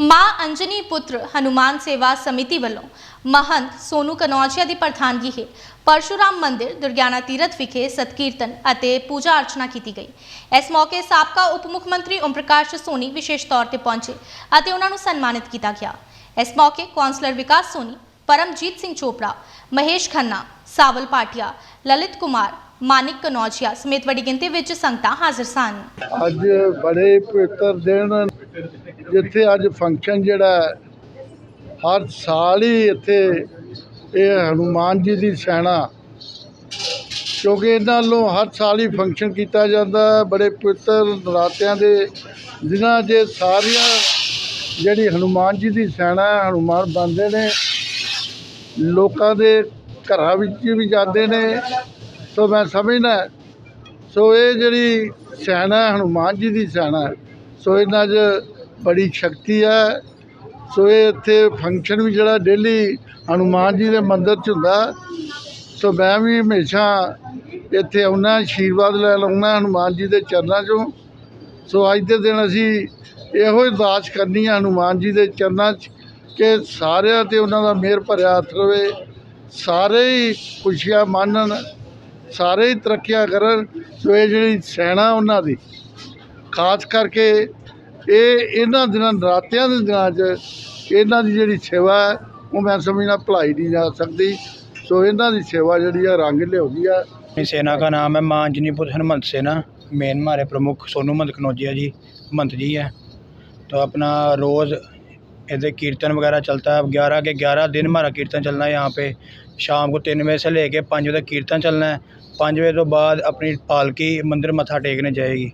ਮਾਂ ਅੰਜਨੀ ਪੁੱਤਰ ਹਨੂਮਾਨ ਸੇਵਾ ਸਮਿਤੀ ਵੱਲੋਂ ਮਹੰਤ ਸੋਨੂ ਕਨੌਜੀਆ ਦੀ ਪ੍ਰਧਾਨਗੀ ਹੇਠ ਪਰਸ਼ੂਰਾਮ ਮੰਦਿਰ ਦੁਰਗਿਆਨਾ ਤੀਰਥ ਵਿਖੇ ਸਤਕੀਰਤਨ ਅਤੇ ਪੂਜਾ ਅਰਚਨਾ ਕੀਤੀ ਗਈ। ਇਸ ਮੌਕੇ ਸਾਬਕਾ ਉਪ ਮੁੱਖ ਮੰਤਰੀ ਓਮ ਪ੍ਰਕਾਸ਼ ਸੋਨੀ ਵਿਸ਼ੇਸ਼ ਤੌਰ ਤੇ ਪਹੁੰਚੇ ਅਤੇ ਉਹਨਾਂ ਨੂੰ ਸਨਮਾਨਿਤ ਕੀਤਾ ਗਿਆ। ਇਸ ਮੌਕੇ ਕੌਂਸਲਰ ਵਿਕਾਸ ਸੋਨੀ, ਪਰਮਜੀਤ ਸਿੰਘ ਚੋਪੜਾ, ਮਹੇਸ਼ ਖੰਨਾ, ਸਾਵਲ ਪਾਟਿਆ, ਲਲਿਤ ਕੁਮਾਰ, ਮਾਨਿਕ ਕਨੌਜੀਆ ਸਮੇਤ ਵੱਡੀ ਗਿਣਤੀ ਵਿੱਚ ਸੰਗਤਾਂ ਹਾਜ਼ਰ ਸਨ। ਅੱਜ ਬੜੇ ਪਵਿੱਤਰ ਦਿਨ ਜਿੱਥੇ ਅੱਜ ਫੰਕਸ਼ਨ ਜਿਹੜਾ ਹਰ ਸਾਲ ਹੀ ਇੱਥੇ ਇਹ ਹਨੂਮਾਨ ਜੀ ਦੀ ਸੈਨਾ ਕਿਉਂਕਿ ਇਹਨਾਂ ਨੂੰ ਹਰ ਸਾਲ ਹੀ ਫੰਕਸ਼ਨ ਕੀਤਾ ਜਾਂਦਾ ਬੜੇ ਪਵਿੱਤਰ ਨਰਾਤਿਆਂ ਦੇ ਦਿਨਾਂ 'ਚ ਸਾਰੀਆਂ ਜਿਹੜੀ ਹਨੂਮਾਨ ਜੀ ਦੀ ਸੈਨਾ ਹੈ, ਹਨੂਮਾਨ ਬਣਦੇ ਨੇ ਲੋਕਾਂ ਦੇ ਘਰਾਂ ਵਿੱਚ ਵੀ ਜਾਂਦੇ ਨੇ ਸੋ ਮੈਂ ਸਮਝਦਾ ਸੋ ਇਹ ਜਿਹੜੀ ਸੈਨਾ ਹੈ, ਹਨੂਮਾਨ ਜੀ ਦੀ ਸੈਨਾ ਹੈ, ਸੋ ਇਹਨਾਂ 'ਚ ਬੜੀ ਸ਼ਕਤੀ ਹੈ। ਸੋ ਇਹ ਇੱਥੇ ਫੰਕਸ਼ਨ ਵੀ ਜਿਹੜਾ ਡੇਲੀ ਹਨੂਮਾਨ ਜੀ ਦੇ ਮੰਦਿਰ 'ਚ ਹੁੰਦਾ। ਸੋ ਮੈਂ ਵੀ ਹਮੇਸ਼ਾ ਇੱਥੇ ਆਉਣਾ ਆਸ਼ੀਰਵਾਦ ਲੈ ਲਾਉਣਾ ਹਨੂਮਾਨ ਜੀ ਦੇ ਚਰਨਾਂ 'ਚੋਂ। ਸੋ ਅੱਜ ਦੇ ਦਿਨ ਅਸੀਂ ਇਹੋ ਹੀ ਅਰਦਾਸ ਕਰਨੀ ਹੈ ਹਨੂਮਾਨ ਜੀ ਦੇ ਚਰਨਾਂ 'ਚ ਕਿ ਸਾਰਿਆਂ ਤੇ ਉਹਨਾਂ ਦਾ ਮਿਹਰ ਭਰਿਆ ਹੱਥ ਰਵੇ। ਸਾਰੇ ਹੀ ਖੁਸ਼ੀਆਂ ਮਾਣਨ, ਸਾਰੇ ਹੀ ਤਰੱਕੀਆਂ ਕਰਨ। ਸੋ ਇਹ ਜਿਹੜੀ ਸੈਨਾ ਉਹਨਾਂ ਦੀ ਖਾਸ ਕਰਕੇ ਇਹ ਇਹਨਾਂ ਦਿਨਾਂ ਨਰਾਤਿਆਂ ਦੇ ਦਿਨਾਂ 'ਚ ਇਹਨਾਂ ਦੀ ਜਿਹੜੀ ਸੇਵਾ ਹੈ ਉਹ ਮੈਂ ਸਮਝਣਾ ਭੁਲਾਈ ਨਹੀਂ ਜਾ ਸਕਦੀ ਸੋ ਇਹਨਾਂ ਦੀ ਸੇਵਾ ਜਿਹੜੀ ਆ ਰੰਗ ਲਿਆਉਂਦੀ ਆ अपनी सेना का नाम है माँ अंजनीपुर हनुमंत सेना मेन हमारे प्रमुख सोनू मंत कनौजिया जी मंत जी है तो अपना रोज़ इधर कीर्तन वगैरह चलता है ग्यारह के ग्यारह दिन हमारा कीर्तन चलना है यहाँ पे शाम को तीन बजे से लेके पाँच बजे तक कीर्तन चलना है पाँच बजे तो बाद अपनी पालकी मंदिर मत्था टेकने जाएगी